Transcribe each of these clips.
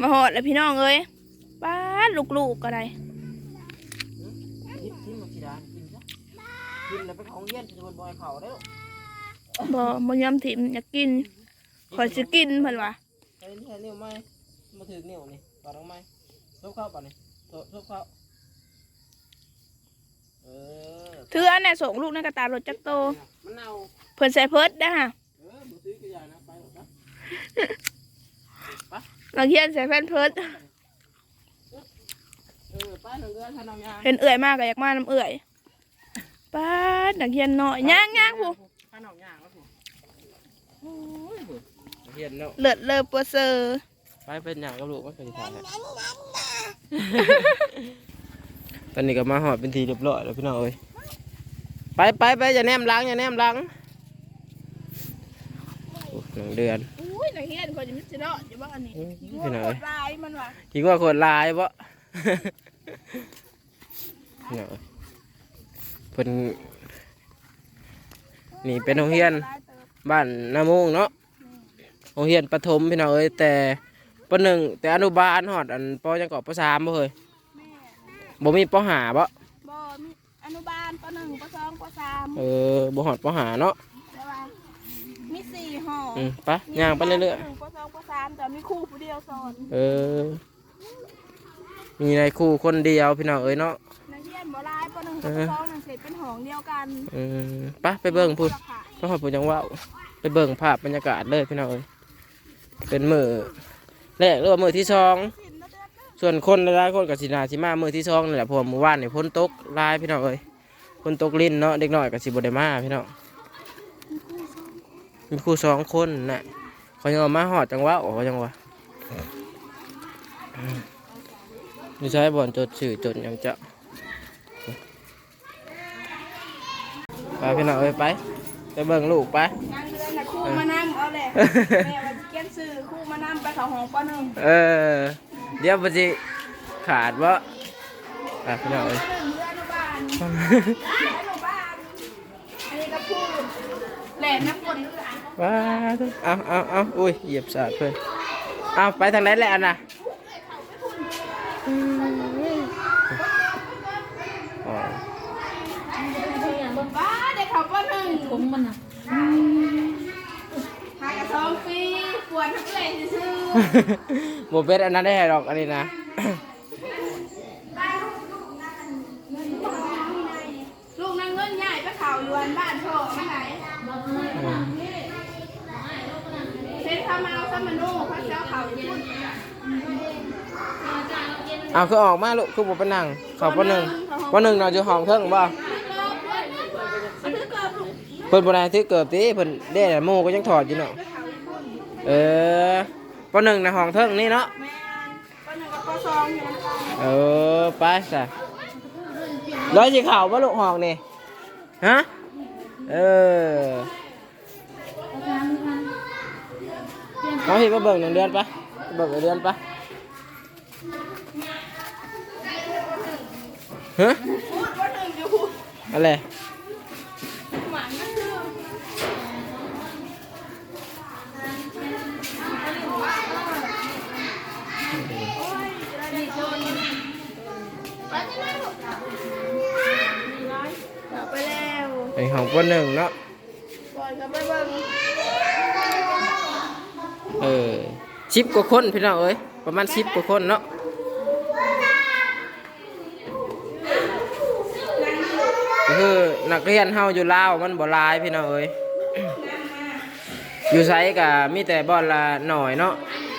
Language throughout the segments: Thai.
มาหอดแล้วพี่น้องเอ้ยป้าดลูกๆก็ได้กินกินมาทีดานกินซะกินแล้วไปของเย็นจะบนบอยเขาได้อบ่บ่ยอมถิ่มอยากกินขอยสิกินเพิ่นว่าไอ้นี่นิ้วไหมมาถือนิ้วนี่ปาดลงไหมทุบเข้าป่ะนี่ทุบทุบเข้าเออถืออันน่ะส่งลูกในกระตารถจักรโตมันเน่าเพิ่นใส่เพิดนะฮะเออบุตรก็อย่านะไปหรอกนะ นักเรียนใส่แฟนเพิดเออไปหนึ่งเดือนท่านเอายางเห็นเอื่อยมากก็อยากมาน้ำเอื่อยป้าดนักเรียนน้อยย่างย่างผู้ท่านเอายางแล้วผู้โอ้ยผู้เห็นแล้วเลิศเลอปัวเซอร์ไปเป็นอย่างกับลูกว่าเคยทานแล้วตอนนี้ก็มาหอดเป็นทีเรียบร้อยแล้วพี่น้องเอ้ยไปไปไปอย่าแนมหล้างอย่าแนมหล้าง โอ้หนึ่งเดือนอุ้ยนักเรียนคนจะมิจะเนาะอยู่บ้านนี้อืมหัวพี่น้องโคเอ้ยตรลายมันว่ะคิดว่าคนลายปะพี่น้องเอ้ยเพิ่นนี่เป็นโรงเรียนลายเติบบ้านนามุงเนาะโรงเรียนประถมพี่น้องเอ้ยแต่ปหนึ่งแต่อนุบาลหอดอันปยังเกาะปสามบ่เคยแม่บ่มีปหาบ่บ่มีอนุบาลปหนึ่งปสองปสามเออบ่หอดปหาเนาะแต่ว่า มีสี่ห้องอืมไปย่างไปเรื่อยปหนึ่งปสองปสามแต่มีครูผู้เดียวสอนๆเออ มีนายครูคนเดียวพี่น้องเอ้ยเนาะ นักเรียนบ่หลายปหนึ่งกับปสองนั่นเสร็จเป็นห้องเดียวกันอืมไปไปเบิ่งพูดราคาก็ขอบคุณจังว่าวไปเบิ่งภาพบรรยากาศเลยพี่น้องเอ้ยเป็นมือแรกหรือว่ามือที่สอง สินแล้วเดือนเด้อ ส่วนคนหลายๆคนกับสินาสิมามือที่สองนี่แหละเพราะว่าเมื่อวานนี่พ้นตกหลายพี่น้องเอ้ยพ้นตกลิ้นเนาะเด็กน้อยกับสิบได้มาพี่น้อง มีครูสองคนน่ะเขายังเอามาหอดจังหวะโอ้เขาจังหวะนี่ใช้บ่อนจดสื่อจดหยังจะไปพี่น้องเอ้ยไปไปเบิ่งลูกไปนางเดือนน่ะครูมานั่งเอาแหละแม่ว่าสิเขียนชื่อครูมานั่งไปเขาห้องปหนึ่งเออ เดี๋ยวมันจะขาดวะอะพี่น้องเอ้ยปหนึ่งเดือนอนุบาลอนุบาลอันนี้ก็พูดแหลมน้ำกลนเลือด ว้าเอาเอาเอาอุ้ย เหยียบสาดเพื่อนเอาไปทางไหนแหละอันน่ะอ๋อบ้าเด็กเขาปหนึ่งผมมันอะหายกับสองปีปวดทั้งเลยซื่อโมเป็นอันนั้นได้หรอกอันนี้นะ ลูกนั่งเงินใหญ่ไปเขาอยู่อันบ้านพ่อไม่ไหนเซ็นพา มโนพระเจ้าเขาอยู่พุ่นเอาคือออกมาลูกคือผมเป็นนั่งเขาปหนึ่งปหนึ่งนอนอยู่ห้องเทิงบ่เกิบลูกเพิ่นบ่ได้ถือเกิบติเพิ่นได้แต่โมก็ยังถอดอยู่เนาะเขาอยู่พุ่นเอปหนึ่งในห้องเทิงนี่เนาะเออไปซะร้อยสีขาวปะลูกหอกนี่ฮะเออ เอาพี่ก็เบิ่งหนึ่งเดือนปะเบิ่งหนึ่งเดือนปะฮะพูดว่าหนึ่งอยู่พูดอะไรหมันมันคือเอาไปแล้วไอของปหนึ่งเนาะก่อนก็ไปเบิ่ง เออชิปกว่าคนพี่น้องเอ้ยประมาณชิปกว่าคนเนาะคือนักเรียนเฮาอยู่ลาวมันบ่ลายพี่น้องเอ้ยอยู่ไสก็มีแต่บ่อนละหน่อยเนาะ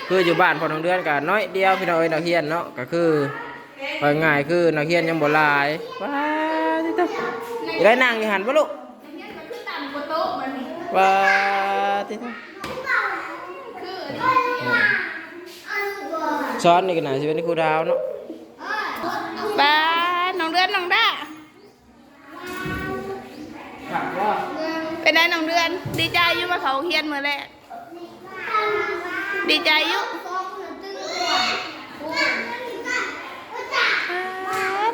คืออยู่บ้านพอน้องเดือนก็น้อยเดียวพี่น้องเอ้ยนักเรียนเนาะก็คือว่าง่ายคือนักเรียนยังบ่ลายว้าที่ตะอีได้นั่งอยู่หันบ่ลูกว่าโต๊ะมันนี่ว้าที่ตะ ซ้อนนี่ก็น่าสิเป็นครูดาวเนาะบ้าน้องเดือนน้องด้าเป็นไงน้องเดือน ดีใจอยู่มาเขาเฮียนมือแรกดีใจอยู่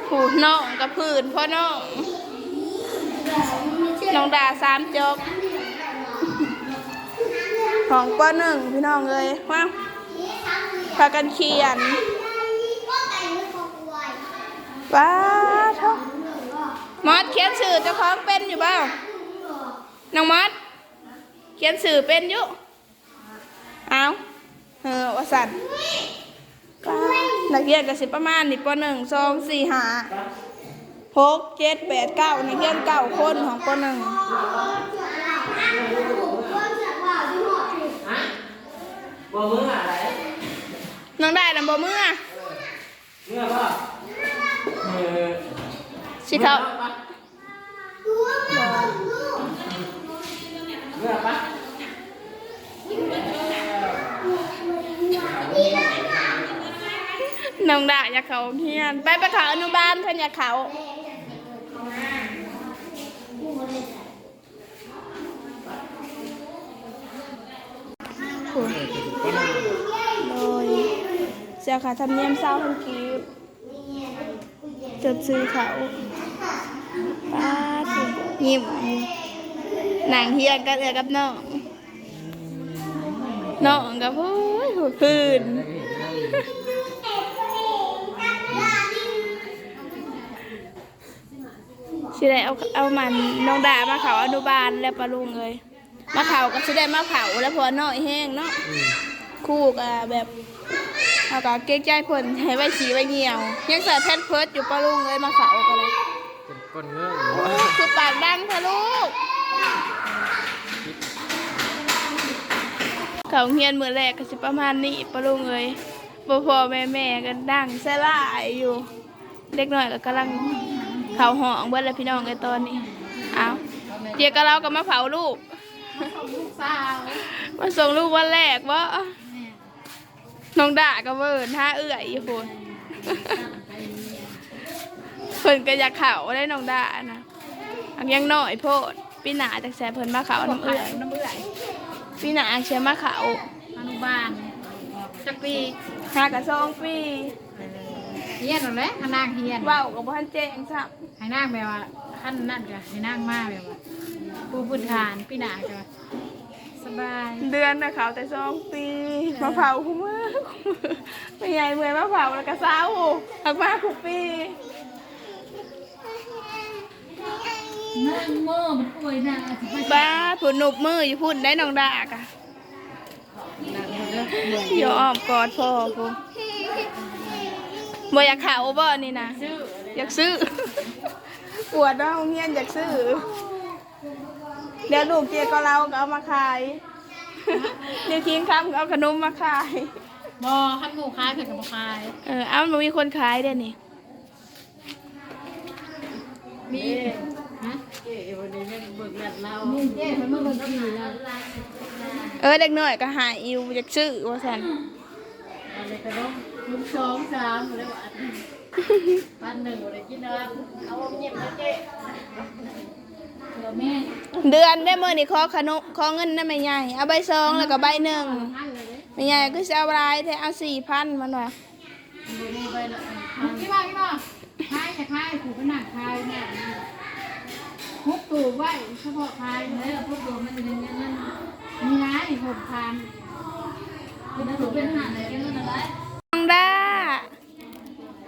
ผูน้องกับผืนพ่อน้องน้องดาสามจบ ของป้หนึ่งพี่น้องเลยว้าพากันเขียนว้าเท่ามอสเขียนสื่อเจ้าของเป็นอยู่เปล่าน้องมอสเขียนสื่อเป็นอยู่เอาเออว่าสันว้านักเรียนก็สิประมาณนี่ปหนึ่งสองสี่ห้าหกเจ็ดแปดเก้านักเรียนเก้าคนของปหนึ่ง บ่มืออะไรน้องได้ลำบ่เมื่อเมื่อบ่เออสิเขาเมื่อปะน้องด่าอยากเขาเฮียน ไปไปเขาอนุบาลเพิ่นอยากเขา โอ้ยโดยเสียค่าธรรมเนียมเศร้าทันกีบจดซื้อเขาป้าสิยิ้มอยู่นางเฮียนกันเอือกับน้องน้องกับพูดหูพื้นสิได้เอาเอามันน้องดามาเขาอนุบาลแล้วปะลุงเลย มาเขาก็สิได้มาเผาแล้วพอน้อยแห้งเนาะคู่ก็แบบเอาก็เก๊กใจเพิ่นให้ไว้สีไว้เหี่ยว ยังใส่แพนเพิร์ดอยู่ปะลุงเลยมาเขาก็เลยเป็นก้นเงื่อนโอ้คือปากดังค่ะลูกเขาเฮียนมือแรกก็สิประมาณนี้ปะลุงเลยพ่อพ่อแม่แม่ๆกันดังแซ่ลายอยู่เด็กน้อยก็กำลังเผาห้องเบิดแล้วพี่น้องไอ้ตอนนี้เอาเจียกับเราก็มาเผาลูก ลูกสาวมาส่งลูกวันแรกว่าน้องด่าก็เวิร์นท่าเอื่อยอยู่คนเพิ่นก็อยากเข่าได้น้องด่านะอันยังน้อยโพดพี่หนาจากแสเพิ่นมาเข่าน้ำเอื่อยน้ำเบื่อยพี่หนาเชื่อมาเข่าอนุบาลจักปีหากระซองปีเฮียนหรอเลยให้นางเฮียนเว้ากับพ่านแจ้งซับให้นางแบบว่าขั้นนั่นก็ให้นางมาแบบว่า ปูพื้นฐานพี่หนาก็สบาย เดือนนะเขาแต่ซองปีมาเผาคุ้มือคุมือไม่ใหญ่เมื่อยมาเผาแล้วก็เศร้าหักมาคุกปีนั่งโม่มันป่วยนะสิไปบ้าผุนหนุบมืออยู่พุ่นได้น้องดากะยอมกอดพ่อกูบ่อยากเขาบ่นี่นะซื้ออยากซื้อปวดน้องเฮียนอยากซื้อ เดี๋ยวลูกเจียก็เราก็เอามาขายเดี๋ยวทิ้งคำก็เอาขนมมาขาย บอขั้นหมูคายเผ็ดกับบ่คาย เออเอามันมีคนขายเดี๋ยวนี้มีฮะเจ๊วันนี้แม่เบิกเงินเรานี่เจ๊เพิ่นมาเบิกทีแล้วเออเด็กน้อยก็หายอิวอยากซื้อว่าสันอะไรก็ต้องลุงสองสามอะไรวะปันหนึ่งอะไรกินอะไรเอาเงียบนะเจ๊ เดือนได้เมื่อนี่ขอขนมขอเงินได้ไหมใหญ่เอาใบซองแล้วก็ใบหนึ่งท่านเลยเด้ไม่ใหญ่ก็จะเอาลายแท้เอาสี่พันมันว่ะพี่บ้าพี่บ้าคายจะคายผูกเป็นหนังคายเนี่ยพุกตูไว้เฉพาะคายเลยพุกตูมันจะเป็นอย่างนั้นมีร้ายผมคานเป็นถูกเป็นหนังเลยเป็นอะไรน้องด้า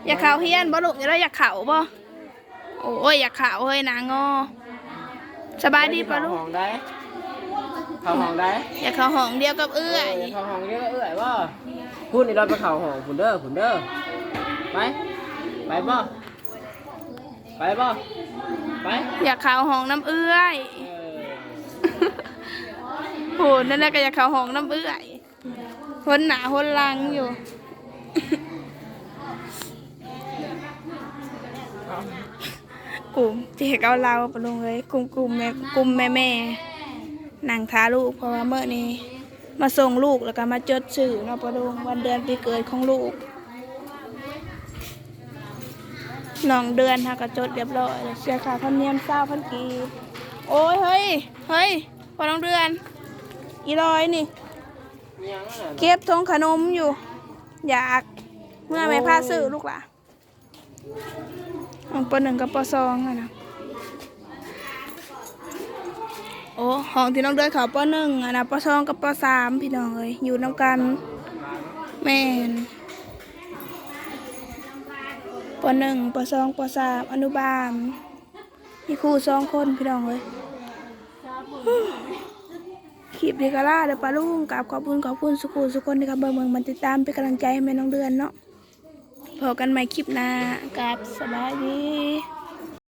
อยากเข่าเฮียนบ่ลูกอยากได้อยากเข่าบ่โอ้ยอยากเข่าเฮ้ยนางงอ สบายดีปะลูเข้ากห้องได้เข้าห้องได้อยากเข่าห้องเดียวกับเอื้อยเข้าห้องเยอะเอื้อยว่าพูดนี่เราไปเข้าห้องคุณเด้อคุณเด้อไปไปบ่ไปบ่ไปอยากเข่าห้องน้ำเอื้อยเออโหนั่นแหละก็อยากเข่าห้องน้ำเอื้อยคนหนาคนหลังอยู่ กลุ่มเจ๊เกาเราปลุงเลยกลุ่มกลุ่มแม่กลุ่มแม่แม่นางท้าลูกเพราะว่าเมื่อนี้มาส่งลูกแล้วก็มาจดชื่อเนาะปะลุงวันเดือนปีเกิดของลูกน้องเดือนค่ะก็จดเรียบร้อยเสียค่าธรรมเนียมเศร้าพันกีโอ้ยเฮ้ยเฮ้ยพอน้องเดือนอีร้อยนี่ เก็บทงขนมอยู่ อยากเมื่อไม่พาซื้อลูกหล่ะ ห้องปหนึ่งกับปสองอะนะโอ้ห้องที่น้องเดือนเขาปหนึ่งอะนะปสองกับปสามพี่น้องเอ้ยอยู่น้ำกันแม่นปหนึ่งปสองปสามอนุบาลมีครูสองคนพี่น้องเลยคลิปดีกล่าเดี๋ยวปลาลุงกับขอบคุณขอบคุณสุขุสุกคนที่ครับเบิงเมืองมันติดตามเป็นกำลังใจให้แม่น้องเดือนเนาะ พอกันใหม่คลิปหน้ากับสบายดี